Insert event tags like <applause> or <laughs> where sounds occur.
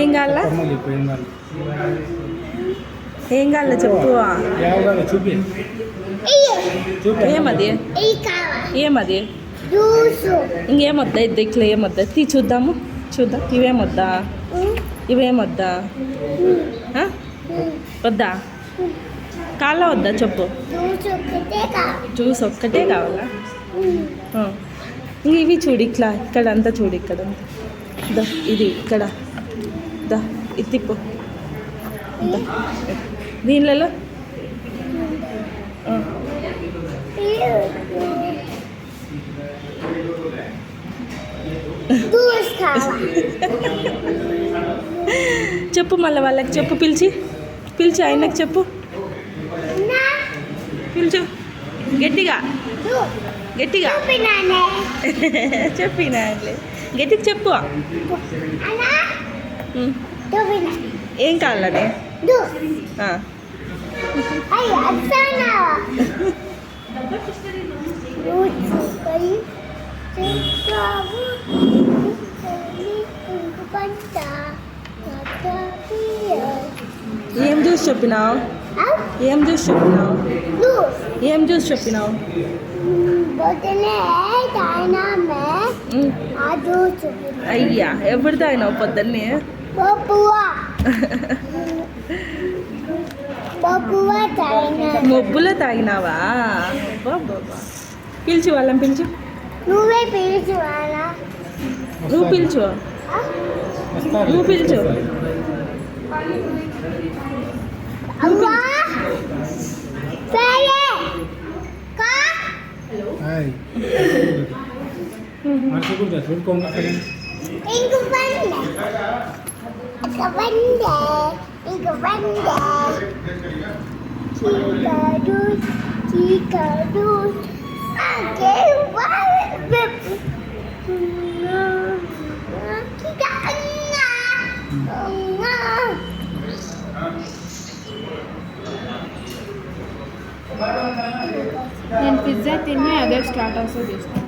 ఏం కావాలా? ఏం కావాలి? చెప్పు. ఏమది? ఏమది? ఇంకేమొద్దా ఇది ఇట్లా ఏమొద్దా? తీ చూద్దాము. చూద్దాం. ఇవేమొద్దా? ఇవేమొద్దా? వద్దా? కాళ్ళ వద్దా చెప్పు. జ్యూస్ ఒక్కటే కావాలా. ఇంక ఇవి చూడు ఇట్లా. ఇక్కడ అంతా చూడు ఇక్కడ ఇది ఇక్కడ. దా ఇది తిప్పు. దీనిలలో. <laughs> చెప్పు మళ్ళీ వాళ్ళకి చెప్పు పిలిచి. పిలిచి ఆయనకు చెప్పు. పిలిచు. గట్టిగా. గట్టిగా. చెప్పినా <laughs> గట్టిగా చెప్పు. ఏం కావాలని? ఆ. <laughs> ఏం జ్యూస్ చెప్పినావు? ఏం జ్యూస్ చెప్పినావు ఏం జ్యూస్ చెప్పినావు ఉం. అయ్యా ఎప్పుడు తాగినావు పొద్దున్నే మొబ్బులో తాగినావా అబ్బా, అబ్బా, అబ్బా. పిలిచి వాళ్ళని పిలిచు నువ్వే పిలిచి వాళ్ళ నువ్వు పిలిచు వస్తారు. నువ్వు పిలిచు. Ay. Ano sa gudas? Huwag kong kakain. Ingo banda. Ingo banda. Ingo banda. Chika dus. నేను పిజ్జా తిని అదే స్టార్టర్స్ చేస్తాను.